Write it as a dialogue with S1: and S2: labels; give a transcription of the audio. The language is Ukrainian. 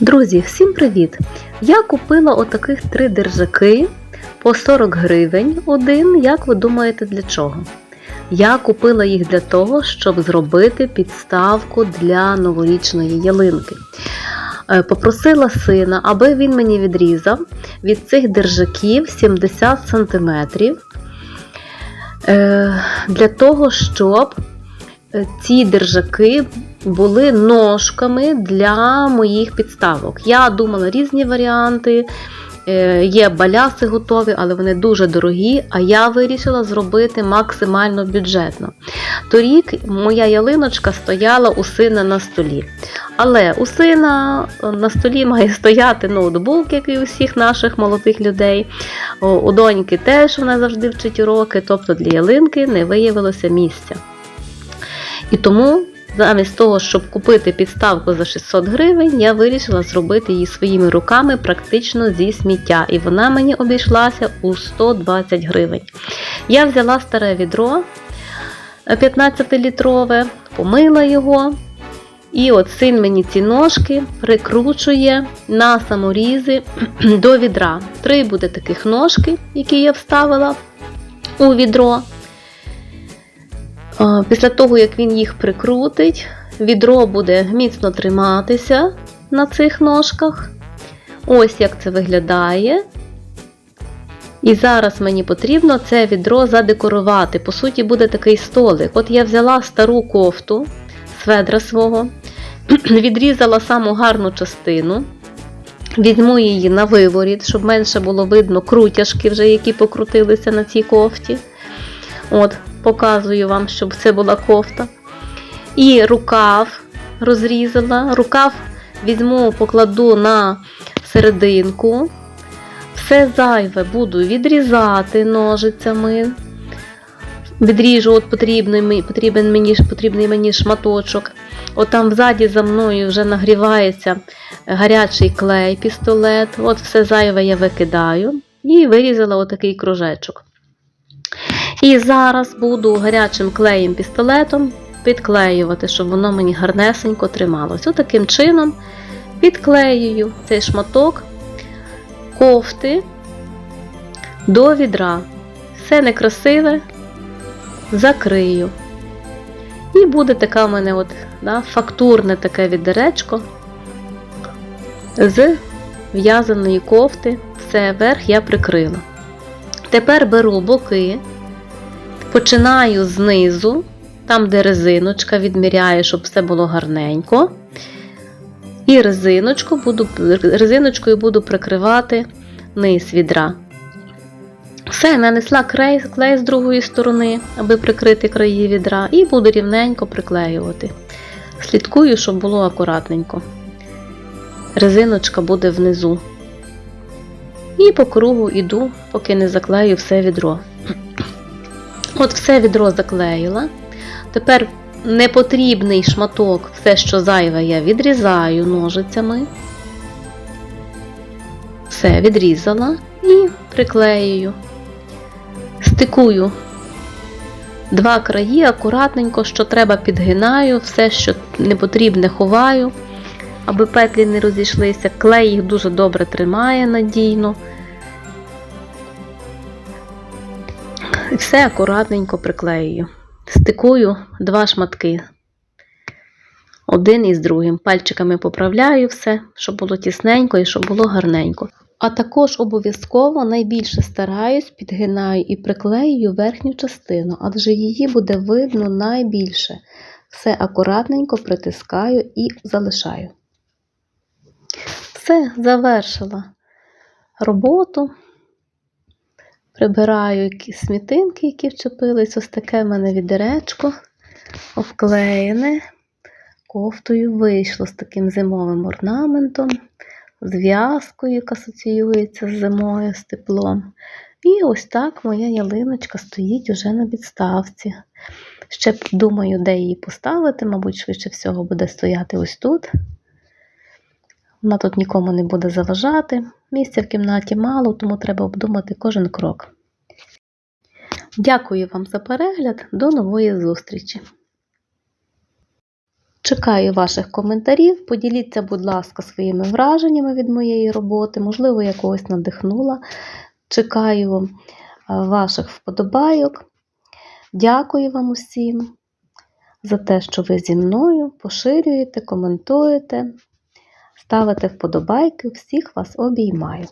S1: Друзі, всім привіт! Я купила отаких три держаки по 40 гривень один. Як ви думаєте, для чого? Я купила їх для того, щоб зробити підставку для новорічної ялинки. Е, Попросила сина, аби він мені відрізав від цих держаків 70 см для того, щоб е, ці держаки були ножками для моїх підставок. Я думала різні варіанти. Е, Є баляси готові, але вони дуже дорогі, а я вирішила зробити максимально бюджетно. Торік моя ялиночка стояла у сина на столі. Але у сина на столі має стояти ноутбук, як і у всіх наших молодих людей. У доньки теж вона завжди вчить уроки, тобто для ялинки не виявилося місця. І тому замість того, щоб купити підставку за 600 гривень, я вирішила зробити її своїми руками практично зі сміття. І вона мені обійшлася у 120 гривень. Я взяла старе відро 15-літрове, помила його. І от син мені ці ножки прикручує на саморізи до відра. Три буде таких ножки, які я вставила у відро. Після того, як він їх прикрутить, відро буде міцно триматися на цих ножках. Ось як це виглядає. І зараз мені потрібно це відро задекорувати. По суті, буде такий столик. От я взяла стару кофту сведра свого, відрізала саму гарну частину. Візьму її на виворіт, щоб менше було видно крутяшки, вже, які покрутилися на цій кофті. От, показую вам, щоб це була кофта. І рукав розрізала. Рукав візьму, покладу на серединку. Все зайве буду відрізати ножицями. Відріжу от потрібний, потрібен мені, потрібний мені шматочок. От там ззаді за мною вже нагрівається гарячий клей, пістолет. От все зайве я викидаю. І вирізала отакий кружечок. І зараз буду гарячим клеєм пістолетом підклеювати, щоб воно мені гарнесенько трималось. Отаким чином підклеюю цей шматок кофти до відра. Все некрасиве закрию. І буде така в мене от, да, фактурне таке відеречко з в'язаної кофти. Все верх я прикрила. Тепер беру боки, починаю знизу, там, де резиночка, відміряю, щоб все було гарненько. І резиночку буду, резиночкою буду прикривати низ відра. Все, нанесла клей, клей з другої сторони, аби прикрити краї відра, і буду рівненько приклеювати. Слідкую, щоб було акуратненько. Резиночка буде внизу. І по кругу йду, поки не заклею все відро. От все відро заклеїла. Тепер непотрібний шматок, все, що зайве, я відрізаю ножицями. Все відрізала і приклеюю. Стикую два краї, акуратненько, що треба, підгинаю, все, що не потрібне, ховаю, аби петлі не розійшлися. Клей їх дуже добре тримає надійно. І все акуратненько приклеюю. Стикую два шматки. Один із другим. Пальчиками поправляю все, щоб було тісненько і щоб було гарненько. А також обов'язково найбільше стараюсь, підгинаю і приклеюю верхню частину, адже її буде видно найбільше. Все акуратненько притискаю і залишаю. Все, завершила роботу. Прибираю якісь смітинки, які вчепились. Ось таке в мене відеречко обклеєне. Кофтою вийшло з таким зимовим орнаментом, з в'язкою, яка асоціюється з зимою, з теплом. І ось так моя ялиночка стоїть уже на підставці. Ще думаю, де її поставити, мабуть, швидше всього буде стояти ось тут. Вона тут нікому не буде заважати. Місця в кімнаті мало, тому треба обдумати кожен крок. Дякую вам за перегляд, до нової зустрічі! Чекаю ваших коментарів. Поділіться, будь ласка, своїми враженнями від моєї роботи. Можливо, я когось надихнула. Чекаю е, ваших вподобайок. Дякую вам усім за те, що ви зі мною поширюєте, коментуєте, ставите вподобайки. Всіх вас обіймаю.